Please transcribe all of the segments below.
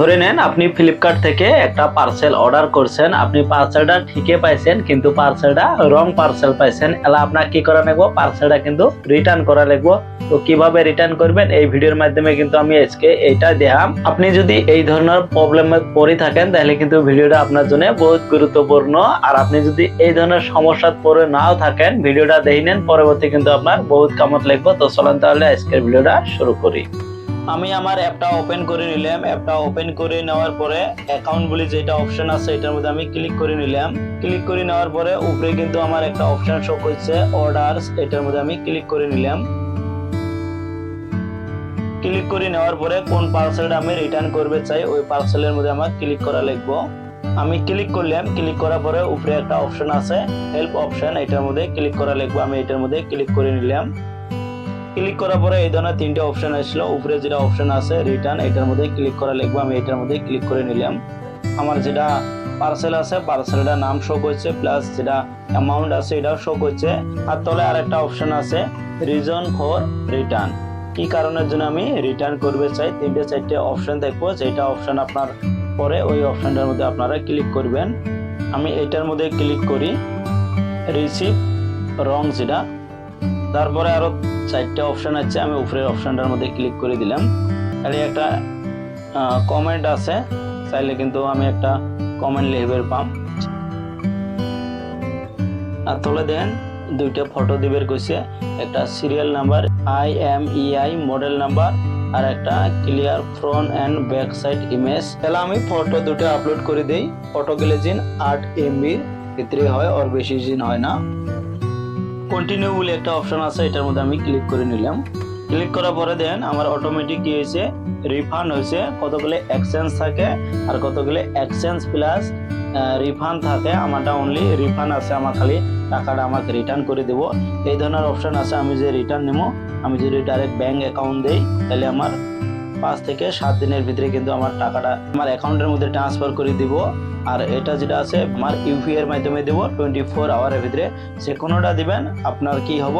ধরে নেন আপনি ফ্লিপকার্ট থেকে একটা পার্সেল অর্ডার করছেন, আপনি পার্সেলটা ঠিকই পাইছেন, কিন্তু পার্সেলটা রং পার্সেল পাইছেন। এলা আপনার কি করা লাগবো? পার্সেলটা কিন্তু রিটার্ন করা লাগবো। তো কীভাবে রিটার্ন করবেন? এই ভিডিওর মাধ্যমে কিন্তু আমি আজকে এইটা দেখাম। আপনি যদি এই ধরনের প্রবলেমে পড়ে থাকেন, তাহলে কিন্তু ভিডিওটা আপনার জন্য বহুত গুরুত্বপূর্ণ। আর আপনি যদি এই ধরনের সমস্যাত পড়ে নাও থাকেন, ভিডিওটা দেখে নেন, পরবর্তী কিন্তু আপনার বহুত কামত লাগবে। তো চলেন তাহলে আজকের ভিডিওটা শুরু করি। আমি আমার অ্যাপটা ওপেন করে নিলাম। অ্যাপটা ওপেন করে নেওয়ার পরে অ্যাকাউন্ট বলে যেটা অপশন আছে, এটার মধ্যে আমি ক্লিক করে নিলাম। ক্লিক করে নেওয়ার পরে উপরে কিন্তু আমার একটা অপশন শো করছে অর্ডারস এটার মধ্যে আমি ক্লিক করে নিলাম। ক্লিক করে নেওয়ার পরে কোন পার্সেলটা আমি রিটার্ন করবে চাই, ওই পার্সেলের মধ্যে আমার ক্লিক করা লিখব। আমি ক্লিক করলাম ক্লিক করার পরে উপরে একটা অপশন আছে হেল্প অপশন এটার মধ্যে ক্লিক করা লিখব। আমি এটার মধ্যে ক্লিক করে নিলাম। ক্লিক করার পরে এই ধরনের তিনটে অপশন আসলো। উপরে যেটা অপশন আছে রিটার্ন এটার মধ্যে ক্লিক করা লিখব। আমি এটার মধ্যে ক্লিক করে নিলাম। আমার যেটা পার্সেল আছে পার্সেলটার নাম শো করছে প্লাস যেটা অ্যামাউন্ট আছে, এটাও শো করছে। আর তলে আর একটা অপশন আছে রিজন ফর রিটার্ন কি কারণের জন্য আমি রিটার্ন করবে চাই? তিনটে, চারটে অপশন দেখব। যেটা অপশন আপনার পরে, ওই অপশনটার মধ্যে আপনারা ক্লিক করবেন। আমি এটার মধ্যে ক্লিক করি। রিসিভ রং যেটা। তারপরে আরও চারটে অপশন আছে, আমি উপরের অপশনটার মধ্যে ক্লিক করে দিলাম। আর একটা কমেন্ট আছে, চাইলে কিন্তু আমি একটা কমেন্ট লিখবের পাম। আর তোলে দেন, দুইটা ফটো দিবের কইছে একটা serial number I M E I model number আর একটা clear front and back side image তাহলে আমি ফটো দুটো আপলোড করে দিই। ফটো গেলে জিন আট এমবির ভিতরে হয় আর বেশি জিন হয় না। কন্টিনিউ বলে একটা অপশন আছে, এটার মধ্যে আমি ক্লিক করে নিলাম। ক্লিক করার পরে দেন, আমার অটোমেটিক কি হয়েছে? রিফান্ড হয়েছে। কতগুলো এক্সচেঞ্জ থাকে আর কতগুলো এক্সচেঞ্জ প্লাস রিফান্ড থাকে, আমারটা অনলি রিফান্ড আছে, আমার খালি টাকাটা আমাকে রিটার্ন করে দেবো। এই ধরনের অপশন আছে, আমি যে রিটার্ন নেব, আমি যদি ডাইরেক্ট ব্যাংক অ্যাকাউন্ট দেই, তাহলে আমার পাঁচ থেকে সাত দিনের ভিতরে কিন্তু আমার টাকাটা আমার অ্যাকাউন্টের মধ্যে ট্রান্সফার করে দিব। আর এটা যেটা আছে, আমার ইউপিআই এর মাধ্যমে দেবো টোয়েন্টি ফোর আওয়ারের ভিতরে। যে কোনোটা দিবেন, আপনার কি হব?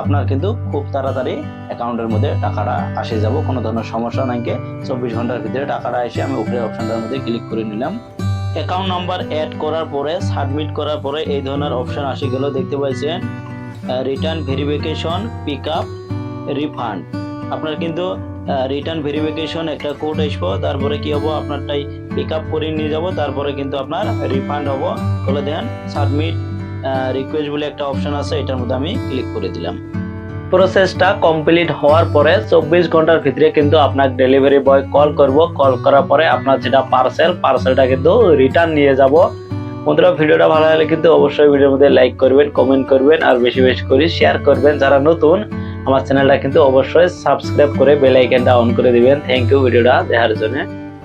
আপনার কিন্তু খুব তাড়াতাড়ি অ্যাকাউন্টের মধ্যে টাকাটা আসে যাব, কোনো ধরনের সমস্যা নাই চব্বিশ ঘণ্টার ভিতরে টাকাটা এসে আমি উপরে অপশনটার মধ্যে ক্লিক করে নিলাম। অ্যাকাউন্ট নাম্বার অ্যাড করার পরে সাবমিট করার পরে এই ধরনের অপশন আসে গেল, দেখতে পাচ্ছেন return verification pick up refund আপনার কিন্তু রিটার্ন ভেরিফিকেশন একটা কোড আসব, তারপরে কি হব, আপনারটাই পিক আপ করে নিয়ে যাব, তারপরে কিন্তু আপনার রিফান্ড হব। বলে দেন সাবমিট রিকোয়েস্ট বলে একটা অপশন আছে, এটার মধ্যে আমি ক্লিক করে দিলাম। প্রসেসটা কমপ্লিট হওয়ার পরে চব্বিশ ঘণ্টার ভিতরে কিন্তু আপনার ডেলিভারি বয় কল করব। কল করার পরে আপনার যেটা পার্সেল পার্সেলটা কিন্তু রিটার্ন নিয়ে যাব। বন্ধুরা, ভিডিওটা ভালো লাগলে কিন্তু অবশ্যই ভিডিওর মধ্যে লাইক করবেন কমেন্ট করবেন, আর বেশি বেশি করে শেয়ার করবেন। যারা নতুন আমার চ্যানেলটা কিন্তু অবশ্যই সাবস্ক্রাইব করে বেল অন করে দিবেন। থ্যাংক ইউ ভিডিওটা দেখার জন্য।